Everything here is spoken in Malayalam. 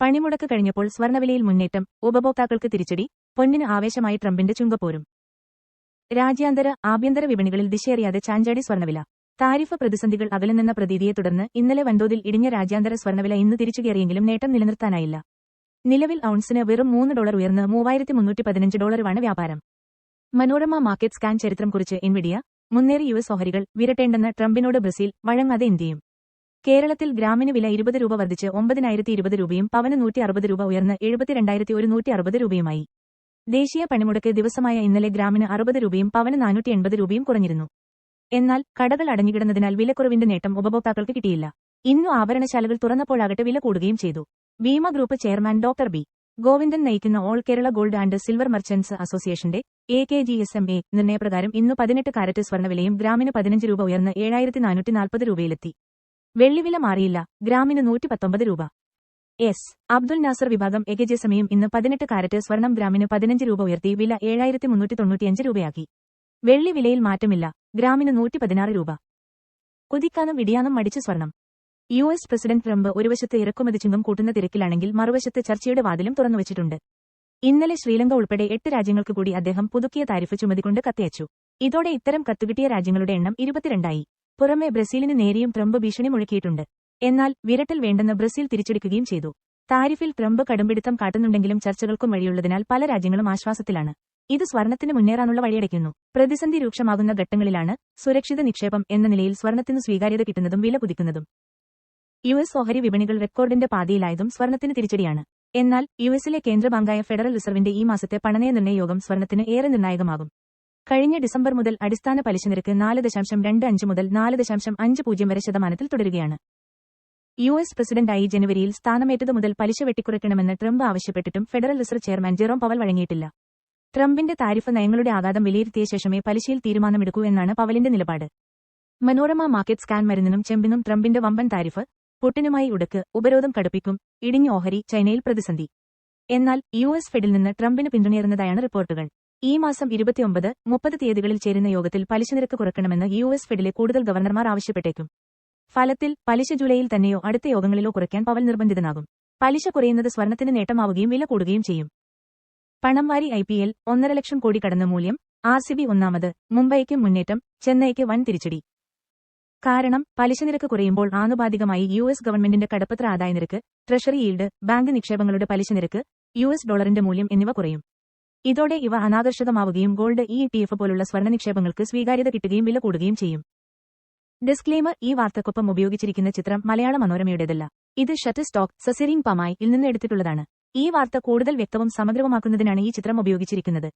പണിമുടക്ക് കഴിഞ്ഞപ്പോൾ സ്വർണവിലയിൽ മുന്നേറ്റം ഉപഭോക്താക്കൾക്ക് തിരിച്ചടി പൊന്നിന് ആവേശമായി ട്രംപിന്റെ ചുങ്കപ്പോരും. രാജ്യാന്തര ആഭ്യന്തര വിപണികളിൽ ദിശയറിയാതെ ചാഞ്ചാടി സ്വർണവില. താരിഫ് പ്രതിസന്ധികൾ അകലുന്നെന്ന പ്രതീതിയെ തുടർന്ന് ഇന്നലെ വൻതോതിൽ ഇടിഞ്ഞ രാജ്യാന്തര സ്വർണവില ഇന്ന് തിരിച്ചുകയറിയെങ്കിലും നേട്ടം നിലനിർത്താനായില്ല. നിലവിൽ ഔൺസിന് വെറും മൂന്ന് ഡോളർ ഉയർന്ന് മൂവായിരത്തി മുന്നൂറ്റി പതിനഞ്ച് ഡോളറുമാണ് വ്യാപാരം. മനോരമ മാർക്കറ്റ് സ്കാൻ ചരിത്രം കുറിച്ച് എൻവിഡിയ മുന്നേറി യുഎസ് ഓഹരികൾ വിരട്ടേണ്ടെന്ന് ട്രംപിനോട് ബ്രസീൽ വഴങ്ങാതെ ഇന്ത്യയും കേരളത്തിൽ ഗ്രാമിന് വില ഇരുപത് രൂപ വർദ്ധിച്ച് ഒമ്പതിനായിരത്തി ഇരുപത് രൂപയും പവന് നൂറ്റി അറുപത് രൂപ ഉയർന്ന് എഴുപത്തിരണ്ടായിരത്തി ഒരുന്നൂറ്റി അറുപത് രൂപയുമായി. ദേശീയ പണിമുടക്ക് ദിവസമായ ഇന്നലെ ഗ്രാമിന് അറുപത് രൂപയും പവന് നാനൂറ്റി എൺപത് രൂപയും കുറഞ്ഞിരുന്നു. എന്നാൽ കടകൾ അടഞ്ഞുകിടന്നതിനാൽ വിലക്കുറവിന്റെ നേട്ടം ഉപഭോക്താക്കൾക്ക് കിട്ടിയില്ല. ഇന്നു ആഭരണശാലകൾ തുറന്നപ്പോഴാകട്ടെ വില കൂടുകയും ചെയ്തു. Bhima group chairman doctor B. Govindan നയിക്കുന്ന all Kerala gold and silver merchants അസോസിയേഷന്റെ A K G S M A നിർണയപ്രകാരം ഇന്ന് പതിനെട്ട് കാരറ്റ് സ്വർണവിലയും ഗ്രാമിന് പതിനഞ്ച് രൂപ ഉയർന്ന് ഏഴായിരത്തി നാനൂറ്റി നാൽപ്പത് രൂപയിലെത്തി. വെള്ളിവില മാറിയില്ല. ഗ്രാമിന് നൂറ്റി പത്തൊമ്പത് രൂപ. എസ്. അബ്ദുൽ നാസർ വിഭാഗം എകെജെസമയും ഇന്ന് പതിനെട്ട് കാരറ്റ് സ്വർണം ഗ്രാമിന് പതിനഞ്ച് രൂപ ഉയർത്തി. വില ഏഴായിരത്തി മുന്നൂറ്റി തൊണ്ണൂറ്റിയഞ്ച് രൂപയാക്കി. വെള്ളി വിലയിൽ മാറ്റമില്ല. ഗ്രാമിന് നൂറ്റി പതിനാറ് രൂപ. കുതിക്കാനും ഇടിയാനും മടിച്ച് സ്വർണം. യു എസ് പ്രസിഡന്റ് ട്രംപ് ഒരു വശത്ത് ഇറക്കുമതി ചുങ്കം കൂട്ടുന്ന തിരക്കിലാണെങ്കിൽ മറുവശത്ത് ചർച്ചയുടെ വാതിലും തുറന്നുവച്ചിട്ടുണ്ട്. ഇന്നലെ ശ്രീലങ്ക ഉൾപ്പെടെ എട്ട് രാജ്യങ്ങൾക്ക് കൂടി അദ്ദേഹം പുതുക്കിയ താരിഫ് ചുമതികൊണ്ട് കത്തയച്ചു. ഇതോടെ ഇത്തരം കത്തുകിട്ടിയ രാജ്യങ്ങളുടെ എണ്ണം ഇരുപത്തിരണ്ടായി. പുറമെ ബ്രസീലിന് നേരെയും ട്രംപ് ഭീഷണി മുഴക്കിയിട്ടുണ്ട്. എന്നാൽ വിരട്ടൽ വേണ്ടെന്ന് ബ്രസീൽ തിരിച്ചെടുക്കുകയും ചെയ്തു. താരിഫിൽ ട്രംപ് കടുംപിടുത്തം കാട്ടുന്നുണ്ടെങ്കിലും ചർച്ചകൾക്കും വഴിയുള്ളതിനാൽ പല രാജ്യങ്ങളും ആശ്വാസത്തിലാണ്. ഇത് സ്വർണത്തിന് മുന്നേറാനുള്ള വഴിയടയ്ക്കുന്നു. പ്രതിസന്ധി രൂക്ഷമാകുന്ന ഘട്ടങ്ങളിലാണ് സുരക്ഷിത നിക്ഷേപം എന്ന നിലയിൽ സ്വർണത്തിന് സ്വീകാര്യത കിട്ടുന്നതും വില കുതിക്കുന്നതും. യു എസ് ഓഹരി വിപണികൾ റെക്കോർഡിന്റെ പാതയിലായതും സ്വർണത്തിന് തിരിച്ചടിയാണ്. എന്നാൽ യു എസിലെ കേന്ദ്ര ബാങ്കായ ഫെഡറൽ റിസർവിന്റെ ഈ മാസത്തെ പണനയ നിർണയ യോഗം സ്വർണത്തിന് ഏറെ നിർണായകമാകും. കഴിഞ്ഞ ഡിസംബർ മുതൽ അടിസ്ഥാന പലിശ നിരക്ക് നാല് ദശാംശം രണ്ട് അഞ്ച് മുതൽ നാല് ദശാംശം അഞ്ച് പൂജ്യം വരെ ശതമാനത്തിൽ തുടരുകയാണ്. യു എസ് പ്രസിഡന്റായി ജനുവരിയിൽ സ്ഥാനമേറ്റത് മുതൽ പലിശ വെട്ടിക്കുറയ്ക്കണമെന്ന് Trump ആവശ്യപ്പെട്ടിട്ടും federal reserve chairman Jerome Powell വഴങ്ങിയിട്ടില്ല. ട്രംപിന്റെ താരിഫ് നയങ്ങളുടെ ആഘാതം വിലയിരുത്തിയ ശേഷമേ പലിശയിൽ തീരുമാനമെടുക്കൂ എന്നാണ് പവലിന്റെ നിലപാട്. മനോരമ മാർക്കറ്റ് സ്കാൻ മരുന്നിനും ചെമ്പിനും ട്രംപിന്റെ വമ്പൻ താരിഫ് പുട്ടിനുമായി ഉടക്ക് ഉപരോധം കടുപ്പിക്കും ഇടിഞ്ഞ ഓഹരി ചൈനയിൽ പ്രതിസന്ധി. എന്നാൽ യു എസ് ഫെഡിൽ നിന്ന് ട്രംപിന് പിന്തുണയേറുന്നതായാണ് റിപ്പോർട്ടുകൾ. ഈ മാസം ഇരുപത്തിയൊമ്പത് മുപ്പത് തീയതികളിൽ ചേരുന്ന യോഗത്തിൽ പലിശ നിരക്ക് കുറയ്ക്കണമെന്ന് യു എസ് ഫെഡിലെ കൂടുതൽ ഗവർണർമാർ ആവശ്യപ്പെട്ടേക്കും. ഫലത്തിൽ പലിശ ജൂലൈയിൽ തന്നെയോ അടുത്ത യോഗങ്ങളിലോ കുറയ്ക്കാൻ പവൽ നിർബന്ധിതനാകും. പലിശ കുറയുന്നത് സ്വർണത്തിന് നേട്ടമാവുകയും വില കൂടുകയും ചെയ്യും. പണംവാരി ഐ പി എൽ ഒന്നര ലക്ഷം കോടി കടന്ന മൂല്യം ആർ സി ബി ഒന്നാമത് മുംബൈക്ക് മുന്നേറ്റം ചെന്നൈക്ക് വൻ തിരിച്ചടി. കാരണം പലിശ നിരക്ക് കുറയുമ്പോൾ ആനുപാതികമായി യു എസ് ഗവൺമെന്റിന്റെ കടപ്പത്ര ആദായ നിരക്ക് ട്രഷറി ഈൽഡ് ബാങ്ക് നിക്ഷേപങ്ങളുടെ പലിശ നിരക്ക് യു എസ് ഡോളറിന്റെ മൂല്യം എന്നിവ കുറയും. ഇതോടെ ഇവ അനാകർഷകമാവുകയും ഗോൾഡ് ഇ ടി എഫ് പോലുള്ള സ്വർണ നിക്ഷേപങ്ങൾക്ക് സ്വീകാര്യത കിട്ടുകയും വില കൂടുകയും ചെയ്യും. ഡിസ്ക്ലെയിമർ ഈ വാർത്തക്കൊപ്പം ഉപയോഗിച്ചിരിക്കുന്ന ചിത്രം മലയാള മനോരമയുടേതല്ല. ഇത് ഷട്ട് സ്റ്റോക്ക് സസിറിംഗ് പമായി ഇൽ നിന്ന് എടുത്തിട്ടുള്ളതാണ്. ഈ വാർത്ത കൂടുതൽ വ്യക്തവും സമഗ്രവുമാക്കുന്നതിനാണ് ഈ ചിത്രം ഉപയോഗിച്ചിരിക്കുന്നത്.